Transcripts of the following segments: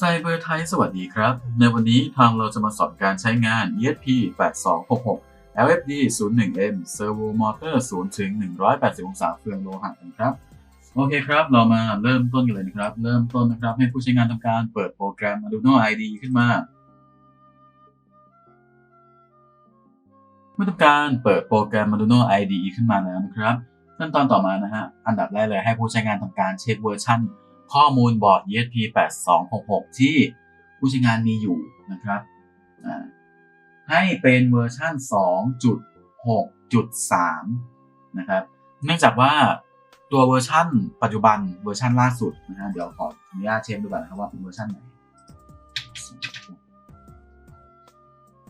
ไซเบอร์ไทยสวัสดีครับ ในวันนี้ทางเราจะมาสอนการใช้งาน ESP 8266 LFD 01M Servo Motor 0ถึง180 องศาเฟืองโลหะกันครับ โอเคครับ เรามาเริ่มต้นกันเลยนะครับ เริ่มต้นนะครับ ให้ผู้ใช้งานทำการเปิดโปรแกรม Arduino IDE ขึ้นมา เมื่อทำการเปิดโปรแกรม Arduino IDE ขึ้นมาแล้วนะครับขั้นตอนต่อมานะฮะ อันดับแรกเลยให้ผู้ใช้งานทำการเช็คเวอร์ชัน ข้อมูลบอร์ด ESP 8266 ที่ผู้ใช้งานมีอยู่นะครับ ให้เป็นเวอร์ชัน2.6.3 นะครับ เนื่องจากว่าตัวเวอร์ชันปัจจุบันเวอร์ชันล่าสุดนะฮะเดี๋ยวขออนุญาตเช็คดูก่อนนะครับว่าเป็นเวอร์ชันไหน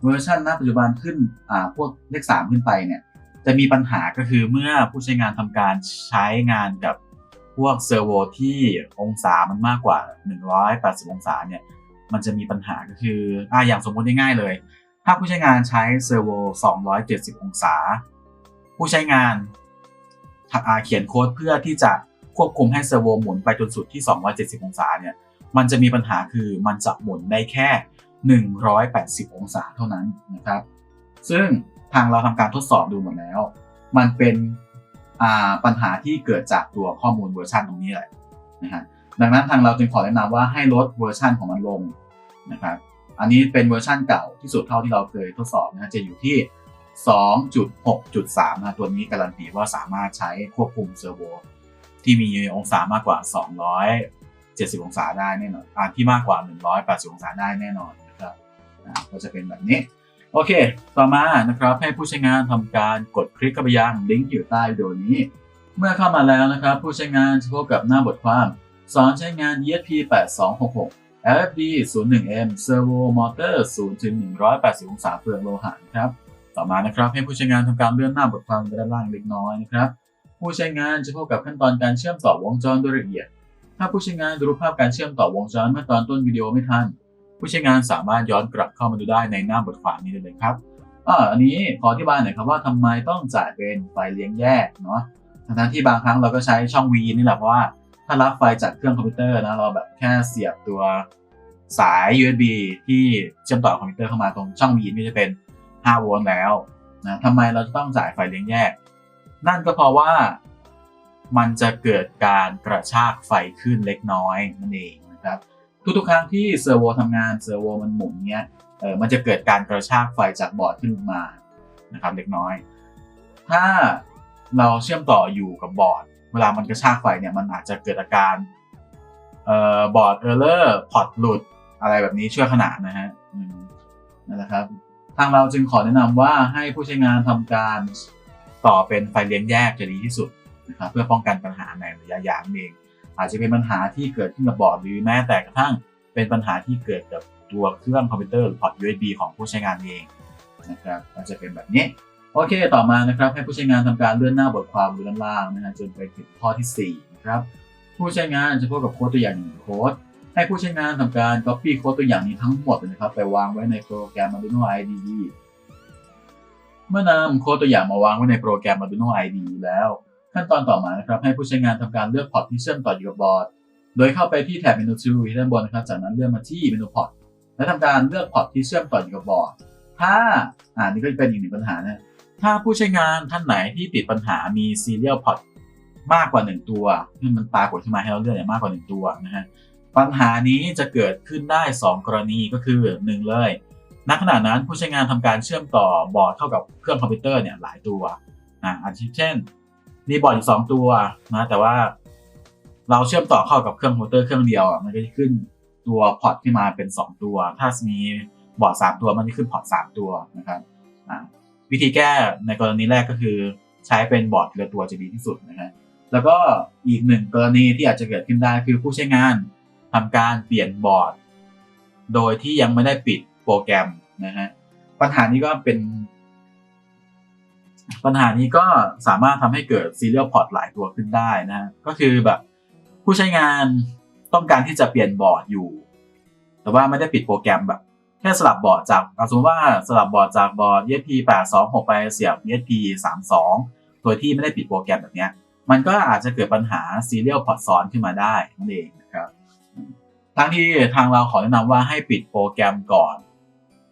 เวอร์ชันณปัจจุบันขึ้นอ่าพวกเลขสามขึ้นไปเนี่ย จะมีปัญหาก็คือเมื่อผู้ใช้งานทำการใช้งานกับ พวกเซอร์โวที่องศามันมากกว่า 180 องศาเนี่ย มันจะมีปัญหาก็คืออ่าอย่างสมมติง่ายๆเลย ถ้าผู้ใช้งานใช้เซอร์โว270 องศา ผู้ใช้งานาเขียนโค้ดเพื่อที่จะควบคุมให้เซอร์โวหมุนไปจนสุดที่ 270 องศาเนี่ย มันจะมีปัญหาคือมันจะหมุนได้แค่ 180 องศาเท่านั้นนะครับ ซึ่งทางเราทำการทดสอบดูหมดแล้ว มันเป็น ปัญหาที่เกิดจากตัวข้อมูลเวอร์ชันตรงนี้แหละนะฮะดังนั้นทางเราจึงขอแนะนำว่าให้ลดเวอร์ชันของมันลงนะครับอันนี้เป็นเวอร์ชันเก่าที่สุดเท่าที่เราเคยทดสอบนะฮะจะอยู่ที่ 2.6.3 นะตัวนี้การันตีว่าสามารถใช้ควบคุมเซอร์โวที่มีองศามากกว่า 270 องศาได้แน่นอนอที่มากกว่า 180 องศาได้แน่นอนนะครับก็จะเป็นแบบนี้ โอเค ต่อมานะครับให้ผู้ใช้งานทำการกดคลิกเข้าไปยังลิงก์อยู่ใต้วิดีโอนี้ เมื่อเข้ามาแล้วนะครับ ผู้ใช้งานจะพบกับหน้าบทความ สอนใช้งาน ESP 8266 LFD 01M Servo Motor 0-180องศาเฟืองโลหะครับ ต่อมานะครับให้ผู้ใช้งานทำการเลื่อนหน้าบทความไปด้านล่างเล็กน้อยนะครับ ผู้ใช้งานจะพบกับขั้นตอนการเชื่อมต่อวงจรโดยละเอียด ถ้าผู้ใช้งานดูรูปภาพการเชื่อมต่อวงจรเมื่อตอนต้นวิดีโอไม่ทัน ผู้ใช้งานสามารถย้อนกลับเข้ามาดูได้ในหน้าบทความนี้ได้เลยครับอ่าอันนี้ขออธิบายหน่อยครับว่าทำไมต้องจ่ายเป็นไฟเลี้ยงแยกเนาะทั้งที่บางครั้งเราก็ใช้ช่อง V นี่แหละเพราะว่าถ้ารับไฟจากเครื่องคอมพิวเตอร์นะเราแบบแค่เสียบตัวสาย USB ที่เชื่อมต่อคอมพิวเตอร์เข้ามาตรงช่อง V นี่จะเป็น 5 โวลต์แล้วนะทำไมเราจะต้องจ่ายไฟเลี้ยงแยก นั่นก็เพราะว่ามันจะเกิดการกระชากไฟขึ้นเล็กน้อยนั่นเองนะครับ ทุกๆครั้งที่เซอร์โวทำงานเซอร์โวมันหมุนเนี้ยเออมันจะเกิดการกระชากไฟจากบอร์ดขึ้นมานะครับเล็กน้อย ถ้าเราเชื่อมต่ออยู่กับบอร์ด เวลามันกระชากไฟเนี่ยมันอาจจะเกิดอาการเอ่อบอร์ดเออร์เลอร์พอร์ตหลุดอะไรแบบนี้ช่วยขนาดนะฮะนั่นแหละครับ ทางเราจึงขอแนะนำว่าให้ผู้ใช้งานทำการต่อเป็นไฟเลี้ยงแยกจะดีที่สุดนะครับเพื่อป้องกันปัญหาในระยะยาวเอง อาจจะเป็นปัญหาที่เกิดขึ้นกับบอร์ดหรือแม้แต่กระทั่งเป็นปัญหาที่เกิดกับตัวเครื่องคอมพิวเตอร์หรือพอร์ต USB ของผู้ใช้งานเองนะครับก็จะเป็นแบบนี้โอเค ต่อมานะครับให้ผู้ใช้งานทำการเลื่อนหน้าบทความดูด้านล่างนะฮะจนไปถึงข้อที่4นะครับผู้ใช้งานจะพบกับโค้ดตัวอย่างหนึ่งโค้ดให้ผู้ใช้งานทำการ copy โค้ดตัวอย่างนี้ทั้งหมดนะครับไปวางไว้ในโปรแกรม Arduino IDE เมื่อนำโค้ดตัวอย่างมาวางไว้ในโปรแกรม Arduino IDE แล้ว ขั้นตอนต่อมานะครับให้ผู้ใช้งานทำการเลือกพอร์ตที่เชื่อมต่ออยู่กับบอร์ด โดยเข้าไปที่แท็บเมนู Tool ที่ด้านบนนะครับ จากนั้นเลื่อนมาที่เมนูพอร์ต และทำการเลือกพอร์ตที่เชื่อมต่ออยู่กับบอร์ด ถ้า อ่านี่ก็เป็นอีกหนึ่งปัญหานะ ถ้าผู้ใช้งานท่านไหนที่ติดปัญหามี serial port มากกว่า 1 ตัวที่มันปรากฏขึ้นมาให้เราเลือกเนี่ยมากกว่า 1 ตัวนะฮะ ปัญหานี้จะเกิดขึ้นได้ 2 กรณีก็คือ 1 เลยณขณะนั้นผู้ใช้งานทำการเชื่อมต่อบอร์ดเข้ากับเครื่องคอมพิวเตอร์เนี่ยหลายตัวอ่าอาทิเช่น มีบอร์ดอยู่สองตัวนะแต่ว่า เราเชื่อมต่อเข้ากับเครื่องคอมพิวเตอร์เครื่องเดียวมันก็จะขึ้นตัวพอร์ตที่มาเป็น 2 ตัว ถ้ามีบอร์ด3ตัวมันจะขึ้นพอร์ต3ตัวนะครับวิธีแก้ในกรณีแรกก็คือใช้เป็นบอร์ดทีละตัวจะดีที่สุดนะฮะแล้วก็อีกหนึ่งกรณีที่อาจจะเกิดขึ้นได้คือผู้ใช้งานทำการเปลี่ยนบอร์ด โดยที่ยังไม่ได้ปิดโปรแกรมนะฮะปัญหานี้ก็เป็น ปัญหานี้ก็สามารถทำให้เกิด serial port หลายตัวขึ้นได้นะก็คือแบบผู้ใช้งานต้องการที่จะเปลี่ยนบอร์ดอยู่ แต่ว่าไม่ได้ปิดโปรแกรมแบบแค่สลับบอร์ดจากสมมติว่าสลับบอร์ดจากบอร์ด ESP 826ไปเสียบ ESP 32โดยที่ไม่ได้ปิดโปรแกรมแบบนี้มันก็อาจจะเกิดปัญหา serial port ซ้อนขึ้นมาได้นั่นเองนะครับทั้งที่ทางเราขอแนะนำว่าให้ปิดโปรแกรมก่อน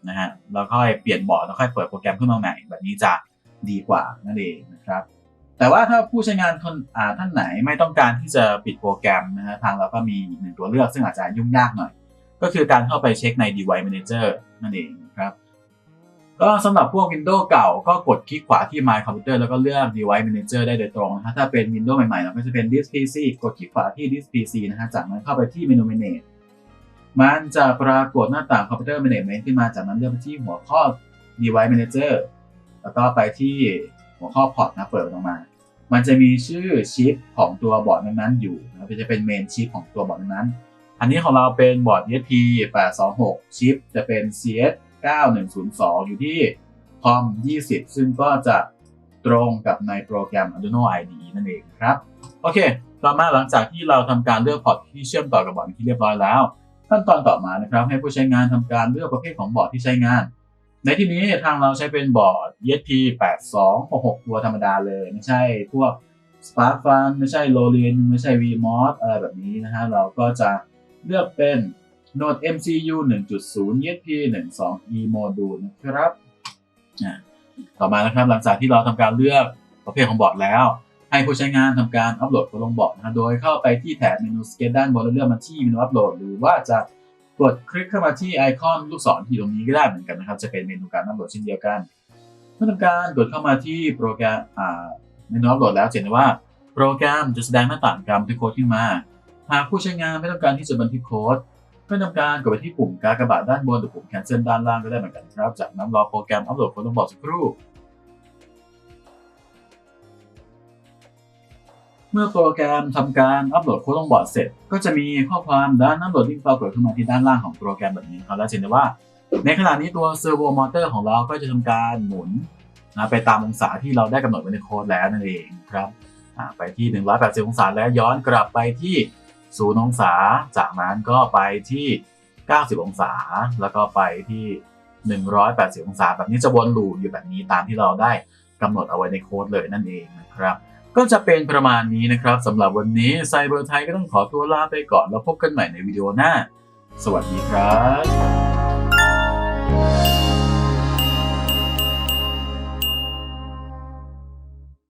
นะฮะแล้วค่อยเปลี่ยนบอร์ดแล้วค่อยเปิดโปรแกรมขึ้นมาใหม่แบบนี้จะ ดีกว่านั่นเองนะครับ แต่ว่าถ้าผู้ใช้งานคนท่านไหนไม่ต้องการที่จะปิดโปรแกรมนะฮะทางเราก็มีอีกหนึ่งตัวเลือกซึ่งอาจจะยุ่งยากหน่อย ก็คือการเข้าไปเช็คใน Device Manager นั่นเองนะครับก็สำหรับพวก Windows เก่าก็กดคลิกขวาที่ My Computer แล้วก็เลือก Device Manager ได้โดยตรงนะฮะถ้าเป็น Windows ใหม่ๆเราก็จะเป็น Disk PC กดคลิกขวาที่ Disk PC นะฮะจากนั้นเข้าไปที่เมนู Manage มันจะปรากฏหน้าต่าง Computer Management ขึ้นมาจากนั้นเลือกไปที่หัวข้อ Device Manager แล้วก็ไปที่หัวข้อ Port นะเปิดลงมา มันจะมีชื่อชิปของตัวบอร์ดนั้นๆอยู่นะจะเป็นเมนชิปของตัวบอร์ดนั้นอันนี้ของเราเป็นบอร์ด ESP 826 ชิปจะเป็น CS 9102 อยู่ที่ COM 20 ซึ่งก็จะตรงกับในโปรแกรม Arduino IDE นั่นเองครับ โอเค ต่อมาหลังจากที่เราทำการเลือกพอร์ตที่เชื่อมต่อกับบอร์ดที่เรียบร้อยแล้ว ขั้นตอนต่อมานะครับ ให้ผู้ใช้งานทำการเลือกประเภทของบอร์ดที่ใช้งาน ในที่นี้ทางเราใช้เป็นบอร์ด ESP 8266ตัวธรรมดาเลย ไม่ใช่พวก Spark Fun ไม่ใช่ Lolin ไม่ใช่ VMOS อะไรแบบนี้นะฮะ เราก็จะเลือกเป็น Node MCU 1.0 ESP 12 E Module นะครับ ต่อมานะครับหลังจากที่เราทำการเลือกประเภทของบอร์ดแล้ว ให้ผู้ใช้งานทำการอัปโหลดลงบอร์ดนะโดยเข้าไปที่แถบเมนูสเกตด้านบนแล้วเลือกมาที่เมนูอัปโหลดหรือว่าจะ กดคลิกเข้ามาที่ไอคอนลูกศรที่ตรงนี้ก็ได้เหมือนกันนะครับ จะเป็นเมนูการอัปโหลดเช่นเดียวกัน เมื่อทำการกดเข้ามาที่โปรแกรมเมนูอัปโหลดแล้วจะเห็นว่าโปรแกรมจะแสดงหน้าต่างการบันทึกโค้ดขึ้นมา หากผู้ใช้งานไม่ต้องการที่จะบันทึกโค้ดก็ทำการกดไปที่ปุ่มกากระบาทด้านบนหรือปุ่ม cancel ด้านล่างก็ได้เหมือนกันครับ จากนั้นรอโปรแกรมอัปโหลดโค้ดลงบอร์สักครู่ เมื่อโปรแกรมทำการอัปโหลดโค้ดลงบอร์ดเสร็จ ก็จะมีข้อความด้านอัปโหลดลิงก์ปรากฏขึ้นมาที่ด้านล่างของโปรแกรมแบบนี้ครับแล้วจะเห็นได้ว่า ในขณะนี้ตัวเซอร์โวมอเตอร์ของเราก็จะทำการหมุนนะไปตามองศาที่เราได้กำหนดไว้ในโค้ดแล้วนั่นเองครับไปที่ 180 องศาแล้วย้อนกลับไปที่0องศา จากนั้นก็ไปที่ 90 องศา แล้วก็ไปที่ 180 องศา แบบนี้จะวนลูปอยู่แบบนี้ตามที่เราได้กำหนดเอาไว้ในโค้ดเลยนั่นเองนะครับ ก็จะเป็นประมาณนี้นะครับสำหรับวันนี้ไซเบอร์ไทยก็ต้องขอตัวลาไปก่อนแล้วพบกันใหม่ในวิดีโอหน้า สวัสดีครับ